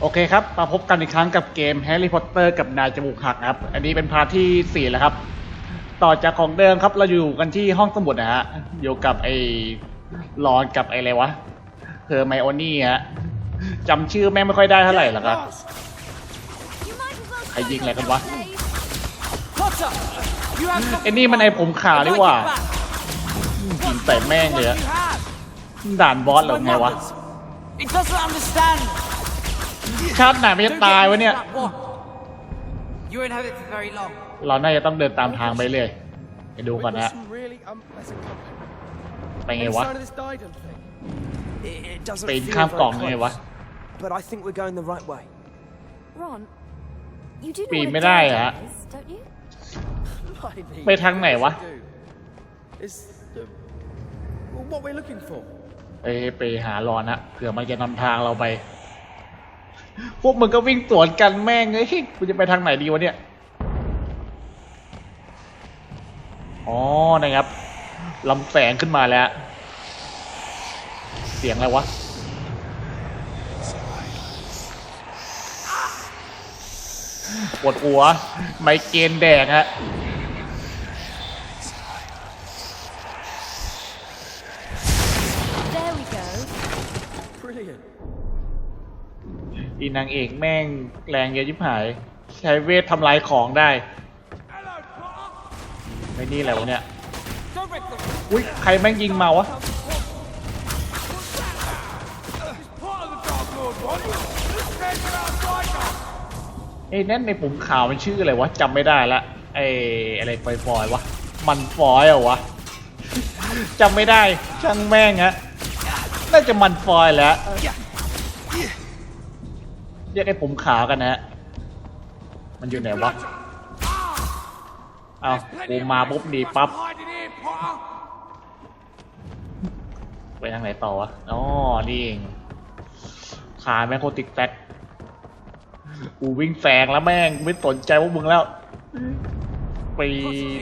โอเคครับ มาพบกันอีกครั้งกับเกมแฮร์รี่พอตเตอร์กับนายจมูกหักครับ อันนี้เป็นพาร์ทที่สี่แล้วครับ ต่อจากของเดิมครับ เราอยู่กันที่ห้องสมุดนะฮะ อยู่กับไอ้รอนกับไอ้อะไรวะเฮอร์ไมโอนี่ฮะจำชื่อแม่งไม่ค่อยได้เท่าไหร่หรอกครับ ใครยิงอะไรกันวะไอ้นี่มันไอ้ผมขาว I'd นี่หว่ายิงใส่แม่งเลยอะด่านบอสหรอไงวะ ชาติไหนมันจะ Don't ตาย get วะเนี่ย that one. You won't have it for very long. เราน่าจะต้องเดินตามทางไปเลยไปดูก่อนนะ Some really unpleasant company. ไปไง Any วะ sign of this Diadem thing? It, it doesn't ปีน feel ข้าม very กล่องไงวะ close, But I think we're going the right way. Ron, you do know ปีน what a ไม่ได้ diadem ฮะ is, don't you? Blimey. ไปทางไหนวะ Do. Is the, well, what we're looking for? ไปไปหารอนนะเผื่อมันจะนำทางเราไป พวกมึงก็วิ่งสวนกันแม่งเอ้ยกูจะไปทางไหนดีวะเนี่ย อ๋อ นะครับลำแสงขึ้นมาแล้ว เสียงอะไรวะ ปวดหัว ไมเกรนแดกฮะ อีนางเอกแม่งแรงเยอะชิบหาย ใช้เวททำลายของได้ไม่นี่แหละวะเนี่ย อุ้ยใครแม่งยิงมาวะไอ้นั่นในปุ่มข่าวมันชื่ออะไรวะจำไม่ได้ละไอ้อะไรฟอยฟอยวะ มันฟอยเหรอวะจำไม่ได้ช่างแม่งฮะน่าจะมันฟอยแหล้ว เรียกไอ้ผมขาวกันนะฮะ มันอยู่ไหนวะ เอากูมาปุ๊บหนีปั๊บ ไปทางไหนต่อวะ อ๋อ นี่เอง ขาแม่งโคตรติกแท็กกูวิ่งแซงแล้วแม่งไม่สนใจพวกมึงแล้ว ไป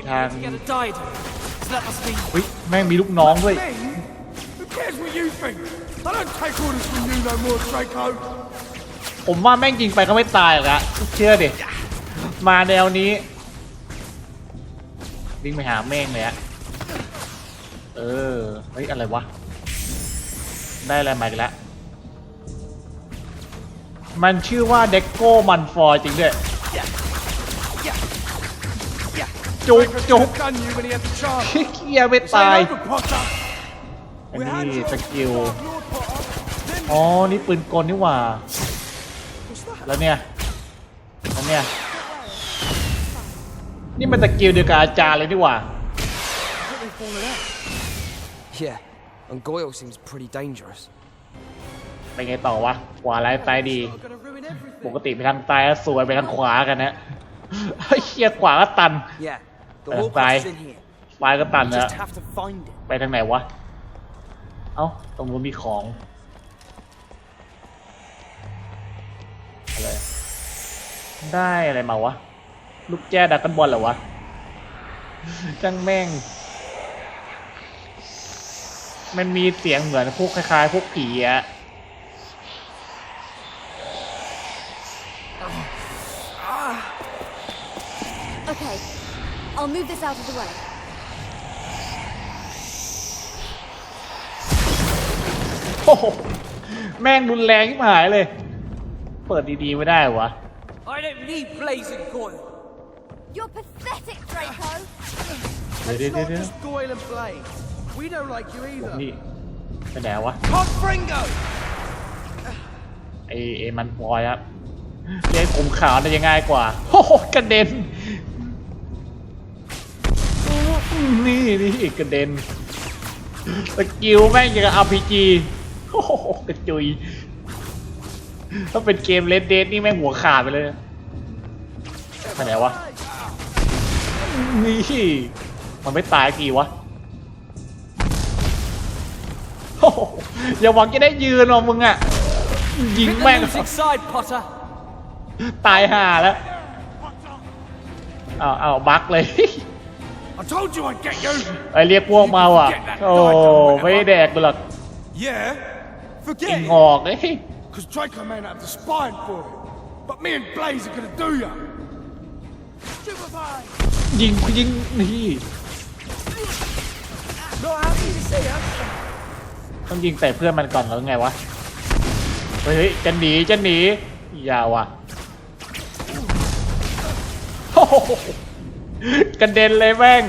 ทาง เฮ้ย แม่งมีลูกน้องด้วย Who cares what you think? I don't take orders from you no more, Draco. ผมว่าแม่งยิงไปก็ไม่ตายหรอกอะเชื่อเดิมาแนวนี้วิ่งไปหาแม่งเลยอะเออ เฮ้ย อะไรวะ ได้อะไรมาอีกแล้ว มันชื่อว่าเด็กโก้มันฟอยจริงด้วย จุกจุกเฮียไม่ตาย อันนี้สกิล อ๋อ นี่ปืนกลนี่หว่า แล้วเนี่ยแล้วเนี่ย นี่มันสกิลเดียวกับอาจารย์เลยนี่หว่า Yeah, and Goyle seems pretty dangerous. ไปไงต่อวะ ขวาร้ายซ้ายดี I'm gonna ruin everything. ปกติไปทางซ้ายแล้วสวยไปทางขวากันนะไอ้เฮียขวาก็ตัน Yeah, the Uh, Horcrux's bye. in here. ซ้ายก็ตัน We นะ just have to find it. ไปทางไหนวะ เอ้า ตรงนู้นมีของ อะไรได้อะไรมาวะ ลูกแจ้ดักกันบอลเหรอวะจังแม่ง มันมีเสียงเหมือนพวกคล้ายๆ พวกผีอะ Okay, I'll move this out of the way. โอ้โหแม่งรุนแรงที่หายเลย เปิดดีๆไม่ได้วะ I don't need blazing coil. You're pathetic, Draco. เดี๋ยวเดี๋ยว It's เดี๋ยว not เดี๋ยว just Goyle and Blade. We don't like you ผม either. นี่ไปไหนวะ Confringo! ไอไอมันพลอยครับเรียกผมขาวน่าจะง่ายกว่าโอ้โหกระเด็นนี่นี่กระเด็นสกิลแม่งอย่างกับ RPG โอ้โหกระจุย ถ้าเป็นเกมเลดเดนี่แม่งหัวขาดไปเลยไปไหนวะ นี่ มันไม่ตายกี่วะโอ้โหอย่าหวังจะได้ยืนหรอกมึงอะยิง Pick แม่ง the losing side, Potter. ตายห่าแล้วอ้าวอ้าวบักเลย I told you I'd get you! ไอเรียกพวกมาว่ะ โอ้ ไม่ได้แดกกูหรอก Yeah? กิ Forget นงอกเอ้ย Because Draco may not have the spine for it. But me and Blaze are gonna do ya. Stupefy! ยิงยิงนี่ Not happy to see us. ต้องยิงใส่เพื่อนมันก่อนแล้วไงวะ เฮ้ยเฮ้ยจะหนีจะหนีอย่าวะโอ้โหกระเด็นเลยแม่ง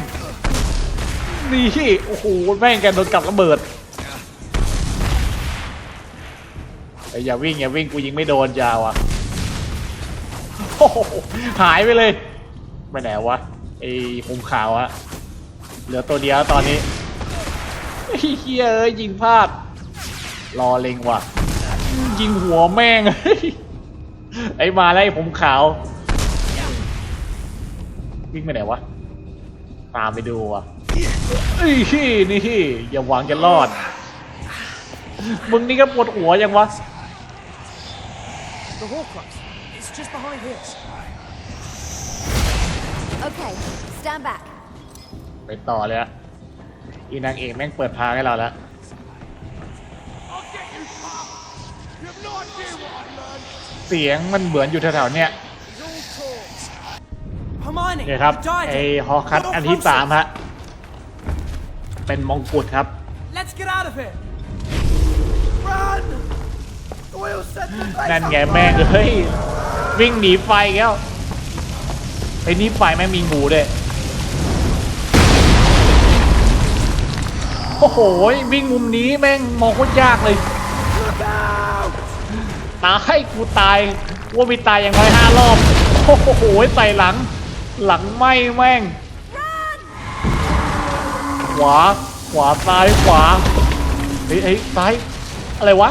นี่โอ้โหแม่งกันโดนกับระเบิด อ้ยอย่าวิ่งอย่าวิ่งกูยิงไม่โดนยาวอะโอ้โหหายไปเลยไปไหนวะไอ้คุมขาวอะเหลือตัวเดียวตอนนี้เฮียเอ้ยยิงพลาด รอเล็งว่ะ ยิงหัวแม่ง ไอ้มาแล้วไอ้ผมขาว วิ่งไปไหนวะ ตามไปดูว่ะเอ้ยนี่อย่าหวังจะรอด มึงนี่ก็ปวดหัวยังวะ The Horcrux. It's just behind here. Okay, stand back. ไปต่อเลยอะอีนางเอกแม่งเปิดทางให้เราแล้ว I'll get you, pal. You have no idea what I learned. เสียงมันเหมือนอยู่แถวๆเนี้ย Hermione, เนี่ยครับ the ไอ diadem. ฮอคัต Little อันที่ closer. สามฮะ เป็นมงกุฎครับ Let's get out of here. Run! นั่นไงแม่งเฮ้ยวิ่งหนีไฟแล้วไอ้นี่ไฟแม่งมีงูด้วยโอ้โหวิ่งมุมนี้แม่งมองโคตรยากเลย Look out! ตายกูตายว่ามีตายอย่างน้อยห้ารอบโอ้โหใส่หลัง หลังไหมแม่ง ขวาขวาซ้ายขวาเฮ้ยเฮ้ยซ้ายอะไรวะ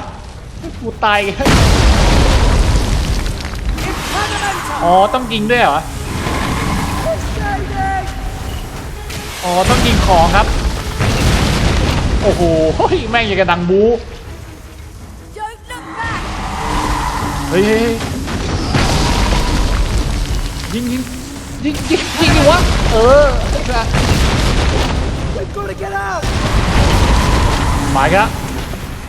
กูตายอ๋อต้องยิงด้วยเหรอ อ๋อต้องยิงของครับ โอ้โหแม่งอย่างกระดังบูเฮ้ยยิงยิงยิงยิงยิงวะเออมาครับ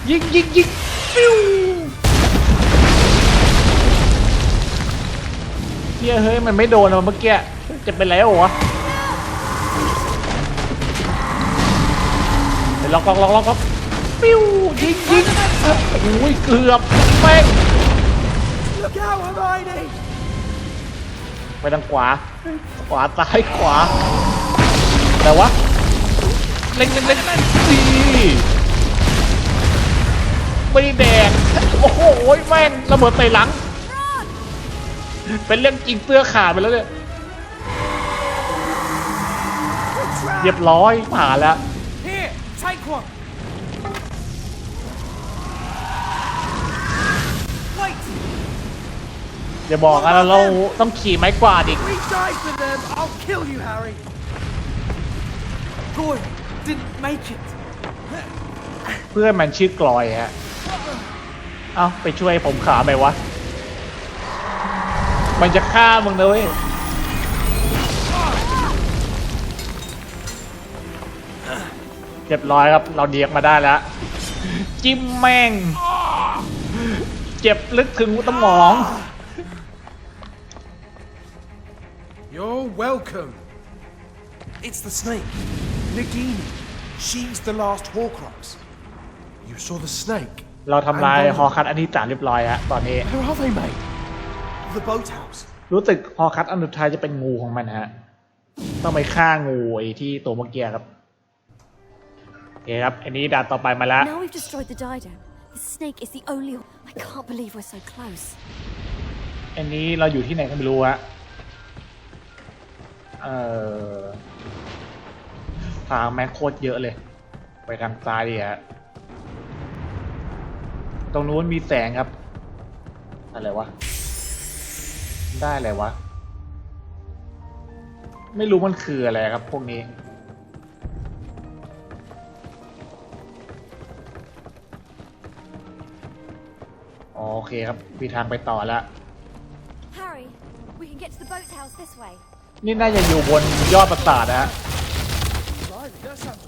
ยิงยิงยิง ปิ้วเฮียเฮ้ย มันไม่โดนอะเมื่อกี้ จะเป็นไรวะเดี๋ยวล็อกล็อกล็อกล็อกล็อกปิ้วยิงยิงโอ้ย เกือบแม่งไปทางขวา ขวาซ้ายขวา แต่วะเล็งเล็งเล็งดี ไม่ได้แดงโอ้โหแม่งระเบิดใส่หลัง เป็นเรื่องจริงเสื้อขาดไปแล้วเนี่ยเรียบร้อยผ่านแล้ว Here, take one. Wait. อย่าบอกนะเราต้องขี่ไม้กวาดอีก We die for them, I'll kill you, Harry! Goyle didn't make it. เพื่อนมันชื่อกลอยฮะ เอาไปช่วยผมขาไปวะ มันจะฆ่ามึงนะเว้ยเรียบร้อยครับ เราเดียกมาได้แล้ว จิ้มแม่ง เจ็บลึกถึงสมอง You're welcome. It's the snake. Nagini. She's the last Horcrux. You saw the snake? เราทำลายฮอคัตอันที่สามเรียบร้อยฮะตอนนี้ Where are they, mate? The boathouse. รู้สึกฮอคัตอันสุดท้ายจะเป็นงูของมันฮะ ต้องไปฆ่างูไอ้ที่ตัวเมื่อกี้ครับโอเคครับ อันนี้ด่านต่อไปมาแล้ว Now we've destroyed the diadem. The snake is the only. I can't believe we're so close. อันนี้เราอยู่ที่ไหนก็ไม่รู้ฮะเอ่อทางแม่งโคตรเยอะเลย ไปทางซ้ายดีฮะ ตรงนู้นมีแสงครับ อะไรวะ ได้อะไรวะ ไม่รู้มันคืออะไรครับ พวกนี้อ๋อโอเคครับ มีทางไปต่อแล้ว Harry, we can get to the boathouse this way. นี่น่าจะอยู่บนยอดปราสาทนะฮะ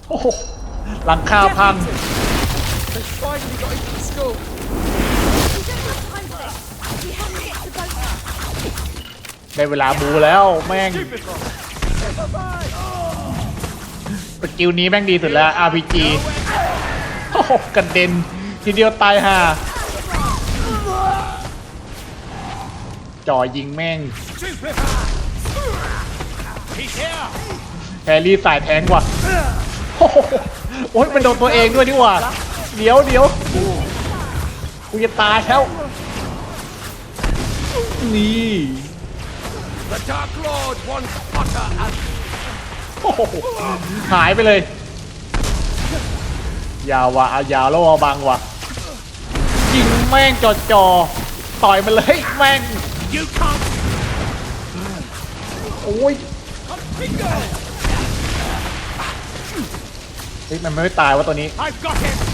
โอ้โหหลังคาพัง They finally got into the school. We don't Time for this. We have to get to the boat now. ได้เวลาบูแล้วแม่งสกิลนี้แม่งดีสุดแล้ว RPG โอ้โหกระเด็น ทีเดียวตายห่าจ่อยิงแม่ง He's here! แฮร์รี่สายแทงว่ะโอ้โหโอ้ยมันโดนตัวเองด้วยนี่หว่า เดี๋ยวเดี๋ยวกูจะตายแล้วนี่ The Dark Lord wants Potter and โอ้โหหายไปเลย ยาวว่ะเอายาวแล้วเอาบังว่ะยิงแม่งจอจอๆต่อยมันเลยแม่ง you can't โอ้ย bingo! เฮ้ยมันไม่ตายวะตัวนี้ I've got him!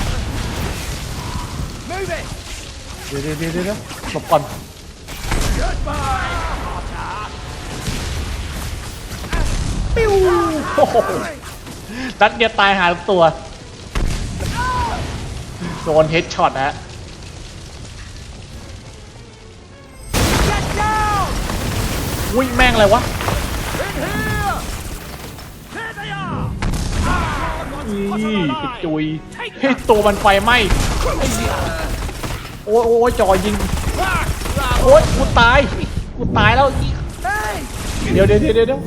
Move it! เดี๋ยวเดี๋ยวเดี๋ยวเดี๋ยวหลบก่อน Goodbye! ปิ้วโอ้โหนัดเดียวตายหาทุกตัว โดนเฮดช็อตฮะ Get down! อุ้ยแม่งอะไรวะ นี่กระจุยเฮ้ยตัวมันไฟไหม้โอ้ยโอ้ยจอยิงโอ้ยกูตายกูตายแล้วเดี๋ยวเดี๋ยวเดี๋ยวเดี๋ยว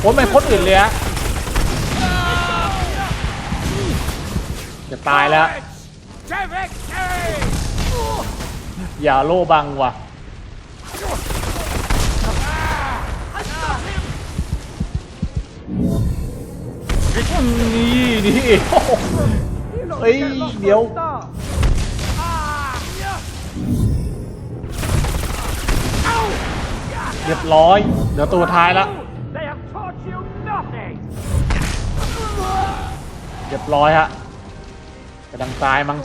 โอ้ยไม่พ้นอื่นเลยอะจะตายแล้ว Derek K! อย่าโล่บังว่ะ นี่นี่โอ้โหเฮ้ยเดี๋ยวเรียบร้อย เดี๋ยวตัวท้ายแล้ว They have taught you nothing! เรียบร้อยฮะกระดังซ้ายมั้ง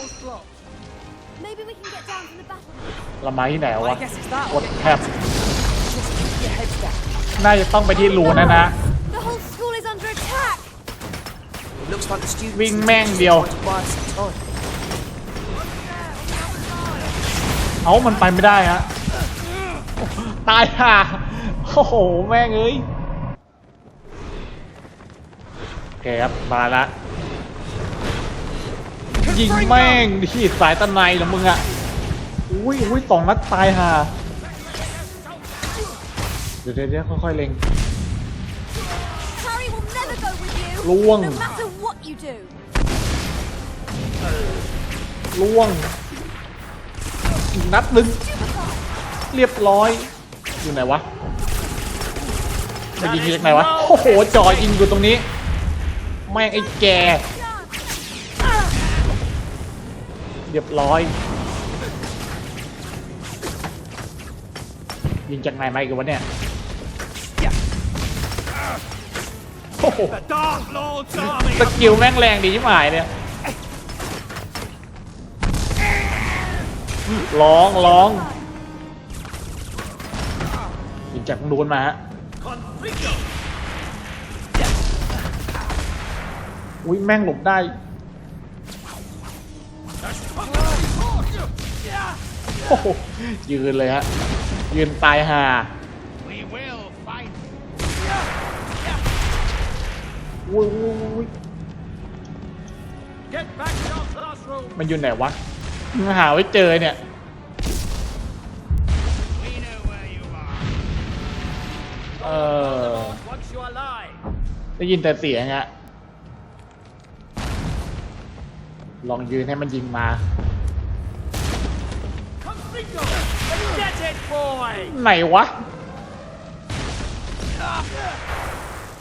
Maybe we can get down from the battle. เรามาที่ไหน Well, วะ I guess it's that กด one. แทบ Just keep your heads down. น่าจะต้องไปที่รูนะนะ The whole school is under attack. It looks like the students Wing are Mang just điều. trying to buy us some time. เอามันไปไม่ได้ฮะ ตายห่าโอ้โห แม่งเอ้ย โอเคครับ มาละ ยิงแม่งที่สายตะไนเหรอมึงอะอุ้ยอุ้ยสองนัดตายห่าเดี๋ยวเดี๋ยวเดี๋ยวค่อยๆเล็ง Harry will never go with you. ล่วง No matter what you do. ล่วงอีกนัดหนึ่งเรียบร้อย อยู่ไหนวะมายิงจากไหนวะ โอ้โหจอยิงอยู่ตรงนี้ แม่งไอ้แก เรียบร้อย ยิงจากไหนมาอีกวะเนี่ย สกิลแม่งแรงดีชิบหายเนี่ยร้องร้องยิงจากนู้นมาฮะอุ้ยแม่งหลบได้โอ้โหยืนเลยฮะยืนตายห่า อุ้ยอุ้ยอุ้ย Get back to your classroom! มันอยู่ไหนวะมึงหาไว้เจอเนี่ย We know where you are. เออ Once you are alive. ได้ยินแต่เสียงอะลองยืนให้มันยิงมา Confringo! Get it, boy! ไหนวะ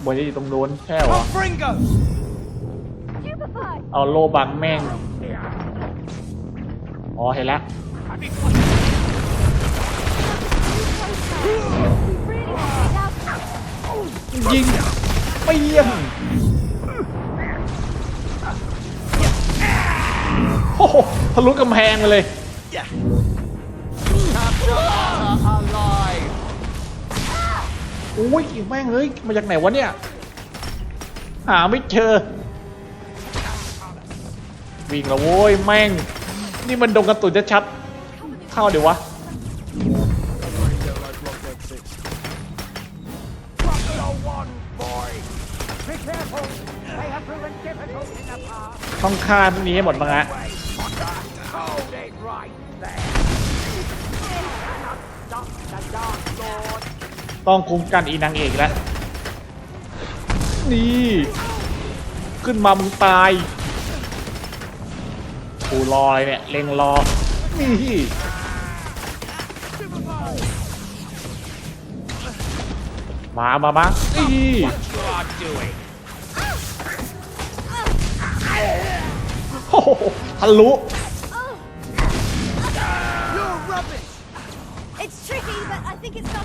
บนจะอยู่ตรงโน้นแค่วะ Confringo! Stupefy. เอาโลบังแม่ง อ๋อเห็นแล้ว We really have to get out. ยิงเปี้ยงโอ้โหทะลุกำแพงไปเลย อุ้ยแม่งเอ้ยมาจากไหนวะเนี่ย หาไม่เจอ วิ่งแล้วโว้ยแม่ง นี่มันดงกระตุนชัด เข้าเดี๋ยววะ ต้องฆ่าพวกนี้ให้หมดมั้งฮะ ต้องคุ้มกันอีนางเอกแล้ว นี่ ขึ้นมามึงตายกูรอเลยเนี่ยเล็งรอ นี่มามามานี่โอ้โหทะลุ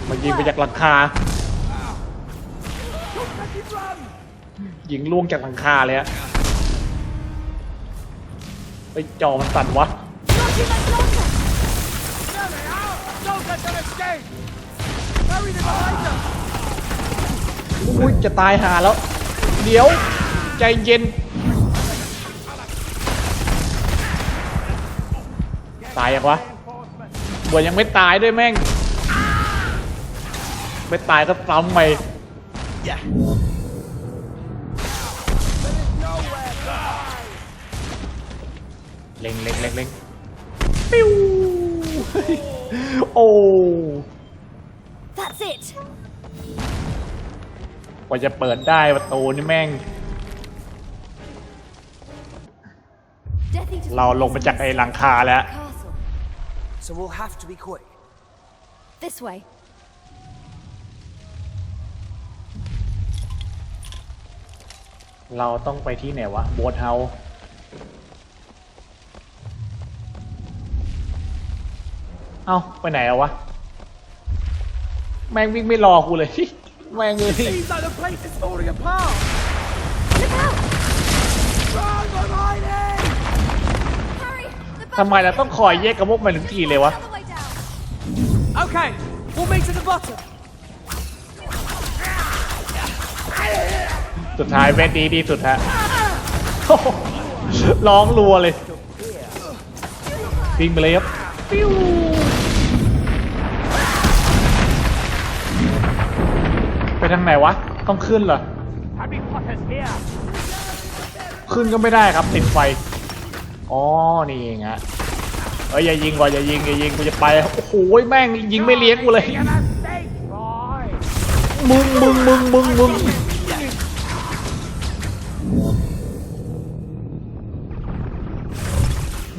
มันยิงไปจากหลังคา ยิงล่วงจากหลังคาเลยอะไปจอมันสั่นวะอุ้ยจะตายหาแล้ว เดี๋ยว ใจเย็น ตายยังวะบวยังไม่ตายด้วยแม่ง ไม่ตายก็ซ้ำใหม่เล็งเล็งเล็งเล็งปิ้วโอ้ That's it. กว่าจะเปิดได้ประตูนี่แม่ง Death Eaters เราลงมาจากไอ้หลังคาแล้ว castle. So we'll have to be quick. This way. เราต้องไปที่ไหนวะโบสเฮาเอ้าไปไหนอะวะ แม่งวิ่งไม่รอกูเลย แม่งเลย Seems like the place is falling apart. Look out! Run, behind it. Harry! The ทำไมเราต้องคอยแยกกระมุกมาถึงทีเลยวะ All the way down. Okay, we'll meet at the bottom. สุดท้ายเวทดีดีสุดฮะร้องรัวเลยวิ่งไปเลยครับปิวไปทางไหนวะ ต้องขึ้นเหรอ ขึ้นก็ไม่ได้ครับติดไฟ อ๋อ นี่เองฮะเอ้ยอย่ายิงก่อนอย่ายิงอย่ายิงกูจะไป โอ้โหแม่งยิงไม่เลี้ยงกูเลย มึงมึงมึงมึงมึง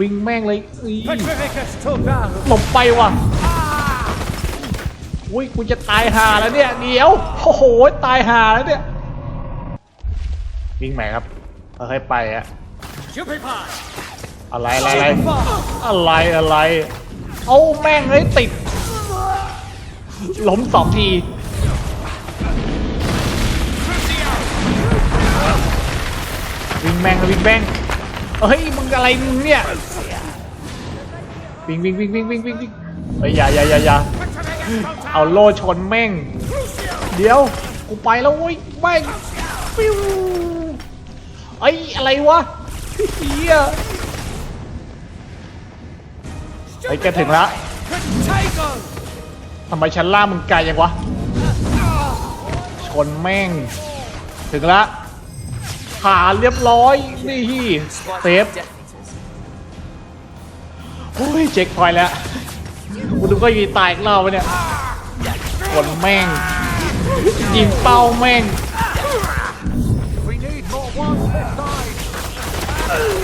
วิ่งแม่งเลยอี Petrificus took down. หลบไปว่ะอุ้ยกูจะตายหาแล้วเนี่ยเดี๋ยวโอ้โหตายหาแล้วเนี่ยวิ่งไหนครับค่อยๆไปอะ Stupid pie. อะไรอะไรอะไรอะไรอะไรเอาแม่งเลยติดล้มสองทีวิ่งแม่งเลยวิ่งแม่ง เฮ้ยมึงอะไรมึงเนี่ยวิ่งวิ่งวิ่งวิ่งวิ่งวิ่งวิ่งเฮ้ยอย่าอย่าอย่าอย่าเอาโล่ชนแม่ง เดี๋ยวกูไปแล้วเว้ยแม่งปิ้วเอ้ยอะไรวะเฮียเฮ้ยแกถึงแล้วทำไมชั้นล่ามึงไกลยังวะ ชนแม่ง ถึงละ ผ่านเรียบร้อย นี่เซฟโอ้ยเช็คพอยแล้วกูดูก็ยีตายอีกรอบวะเนี่ยชนแม่ง ยิงเป้าแม่ง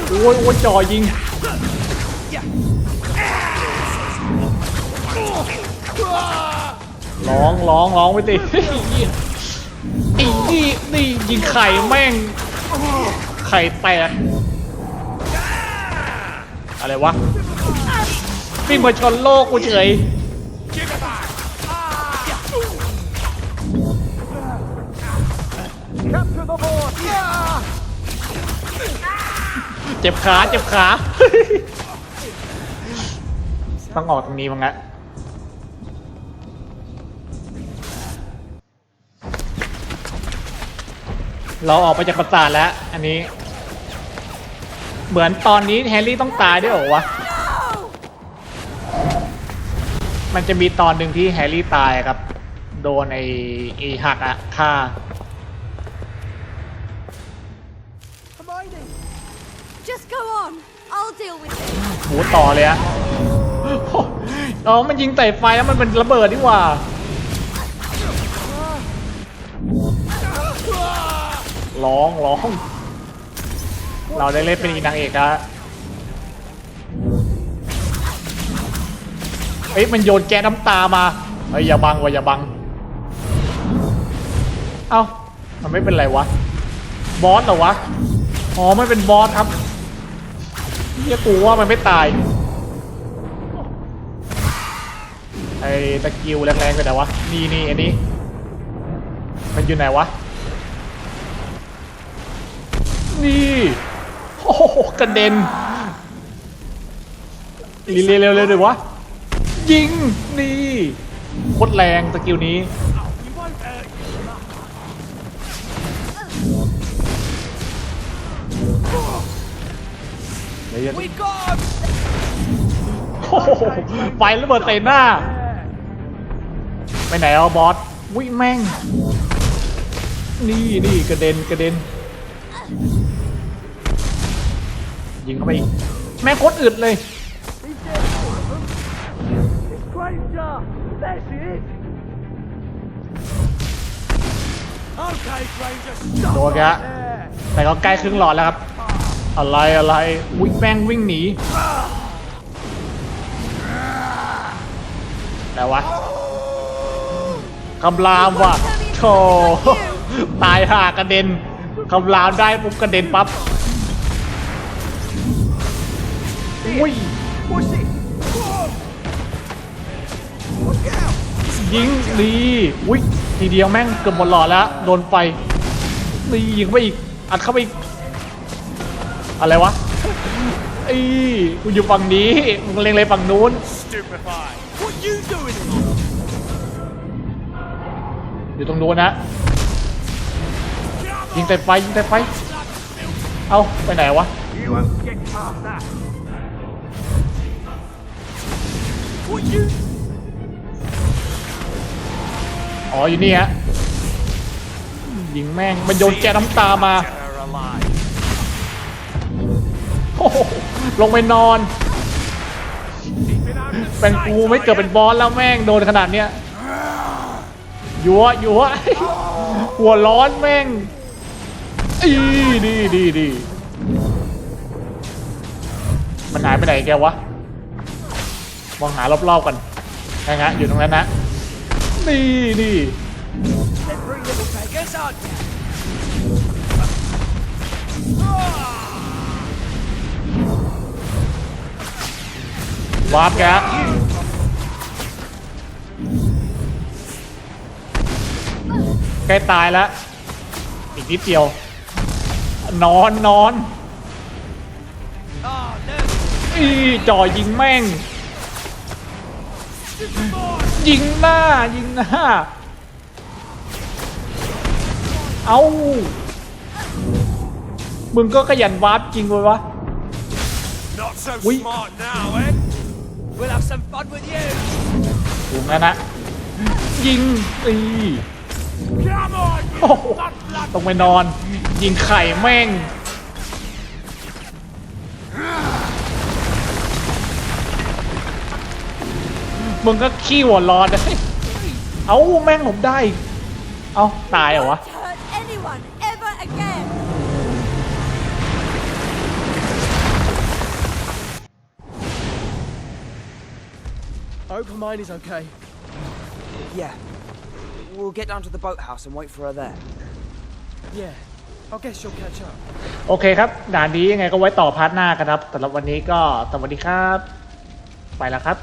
โอ้ยโอ้ยจ่อยิงร้องร้องร้องไปตินี่นี่ยิงไข่แม่ง ไข่แตกอะไรวะวิ่งมาชนโลกกูเฉยเจ็บขา เจ็บขา ต้องออกตรงนี้มั้งอะ เราออกไปจากปราสาทแล้ว อันนี้ เหมือนตอนนี้แฮร์รี่ต้องตายด้วยเหรอวะ มันจะมีตอนหนึ่งที่แฮร์รี่ตายครับ โดนไอ้ไอหักอะฆ่าโหูต่อเลยอะอ๋อ มันยิงใส่ไฟแล้วมันเป็นระเบิดดีกว่า ร้องร้อง เราได้เล่นเป็นอีนางเอกอะเอ้ยมันโยนแกน้ำตามาเฮ้ยอย่าบังวะอย่าบัง เอ้ามันไม่เป็นไรวะ บอสเหรอวะ อ๋อไม่เป็นบอสครับเฮียกูว่ามันไม่ตาย ไอ้ตะกิวแรงๆไปไหนวะ นี่นี่อันนี้ มันอยู่ไหนวะ นี่โอ้โหกระเด็นรีเร็วๆเร็วเลยวะ ยิง นี่โคตรแรงสกิลนี้ You won't hurt you. เดี๋ยวจะ We got him! โอ้โหไฟระเบิดใส่หน้า ไปไหนเอาบอสวิแม่ง นี่นี่กระเด็นกระเด็น ยิงเข้าไปอีกแม่งโคตรอึดเลยโดนแกะแต่ก็ใกล้ครึ่งหลอดแล้วครับ อะไรอะไรวิ่งแม่งวิ่งหนีแต่วะคำรามว่ะโธ่ตายห่ากระเด็นคำรามได้ปุ๊บกระเด็นปั๊บ อุ้ย Push it! ยิงดีอุ้ยทีเดียวแม่งเกือบหมดหลอดแล้ว โดนไฟนี่ยิงไปอีก อัดเข้าไปอีก อะไรวะไอ้กูอยู่ฝั่งนี้มึงเล็งเลยฝั่งนู้น Stupefy. What you doing here? อยู่ตรงนู้นนะ ยิงแต่ไฟยิงแต่ไฟ เอาไปไหนวะ You won't get past that. อ๋ออยู่นี่ฮะยิงแม่งมันโยนแกน้ำตามาโอ้โหลงไปนอนเป็นกูไม่เกิดเป็นบอสแล้วแม่งโดนขนาดเนี้ยยัวยัวหัวร้อนแม่งอีดีดีดีมันหายไปไหนแกวะ มองหารอบๆกันนะฮะอยู่ตรงนั้นนะนี่นี่วาร์ปแกใกล้ตายแล้ว อีกนิดเดียว นอนนอนอีจ่อยิงแม่ง ยิงหน้า ยิงหน้า เอามึงก็ขยันวาร์ปจริงเว้ยวะ Not so We- smart now, eh? We'll have some fun with you! ถูกแล้วนะ ยิงตี Come on, โอ้โห you blood ต้องไปนอน ยิงไข่แม่ง มึงก็ขี้หัวร้อนเลยเอาแม่งผมได้ เอาตายเหรอวะ Don't hurt anyone ever again. I hope Hermione's okay. Yeah. We'll get down to the boathouse and wait for her there. Yeah. I guess she'll catch up. โอเคครับ ด่านนี้ยังไงก็ไว้ต่อพาร์ทหน้ากันครับสำหรับวันนี้ก็สวัสดีครับ ไปแล้วครับ